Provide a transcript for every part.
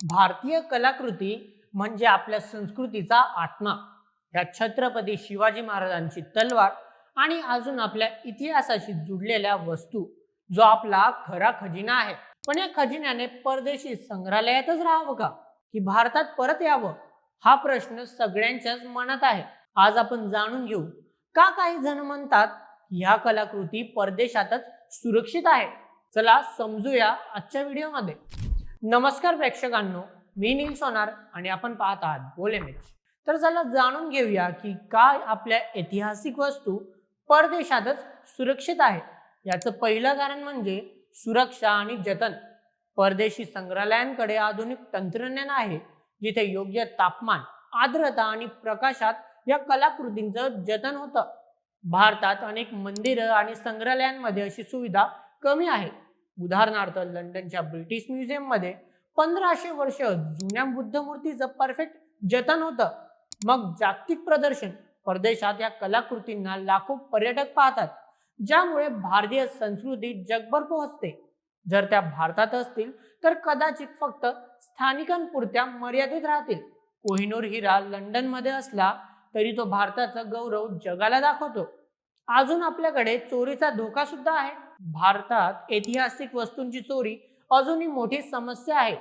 भारतीय कलाकृती म्हणजे आपल्या संस्कृतीचा आत्मा. या छत्रपती शिवाजी महाराजांची तलवार आणि अजून आपल्या इतिहासाशी जुडलेल्या वस्तू जो आपला खरा खजिना आहे. पण या खजिन्याने परदेशी संग्रहालयातच राहावं का? की भारतात परत यावं? हा प्रश्न सगळ्यांच्याच मनात आहे. आज आपण जाणून घेऊ का काही जण म्हणतात ह्या कलाकृती परदेशातच सुरक्षित आहे. चला समजूया आजच्या व्हिडिओमध्ये. नमस्कार प्रेक्षकांनो मी नील सोनार आणि आपण पाहत आहात बोले मिच तर चला जाणून घेऊया की काय आपल्या ऐतिहासिक वस्तू परदेशातच सुरक्षित आहेत. याचं पहिलं कारण म्हणजे सुरक्षा आणि जतन. परदेशी संग्रहालयांकडे आधुनिक तंत्रज्ञान आहे जिथे योग्य तापमान आर्द्रता आणि प्रकाशात या कलाकृतींचं जतन होतं. भारतात अनेक मंदिरं आणि संग्रहालयांमध्ये अशी सुविधा कमी आहे. उदाहरणार्थ लंडनच्या ब्रिटिश म्युझियममध्ये पंधराशे वर्ष जुन्या बुद्ध मूर्तीचं परफेक्ट जतन होतं. मग जागतिक प्रदर्शन परदेशात या कलाकृतींना लाखो पर्यटक पाहतात ज्यामुळे भारतीय संस्कृती जगभर पोहोचते. जर त्या भारतात असतील तर कदाचित फक्त स्थानिकांपुरत्या मर्यादित राहतील. कोहिनूर हिरा लंडनमध्ये असला तरी तो भारताचा गौरव जगाला दाखवतो. अजून आपल्याकडे चोरीचा धोका सुद्धा आहे. भारतात ऐतिहासिक वस्तूंची चोरी अजूनही मोठी समस्या आहे.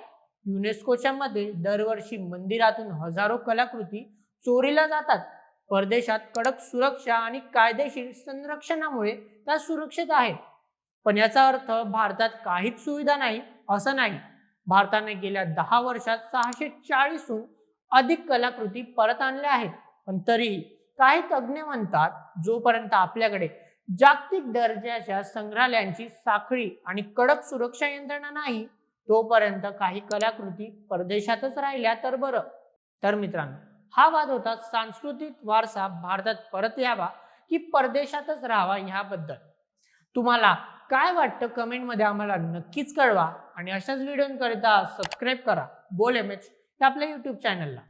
युनेस्कोच्या मध्ये दरवर्षी मंदिरातून हजारो कलाकृती चोरीला जातात. परदेशात कडक सुरक्षा आणि कायदेशीर संरक्षणामुळे त्या सुरक्षित आहेत. पण याचा अर्थ भारतात काहीच सुविधा नाही असं नाही. भारताने गेल्या दहा वर्षात सहाशे चाळीसहून अधिक कलाकृती परत आणल्या आहेत. पण तरीही काही तज्ज्ञ म्हणतात जोपर्यंत आपल्याकडे जागतिक दर्जाच्या संग्रहालयांची साखळी आणि कडक सुरक्षा यंत्रणा नाही तोपर्यंत काही कलाकृती परदेशातच राहिल्या तर बरं. तर मित्रांनो हा वाद होता सांस्कृतिक वारसा भारतात परत यावा की परदेशातच राहावा ह्याबद्दल? तुम्हाला काय वाटतं कमेंटमध्ये आम्हाला नक्कीच कळवा आणि अशाच व्हिडिओकरिता सबस्क्राईब करा. बोल एम एच आपल्या यूट्यूब चॅनलला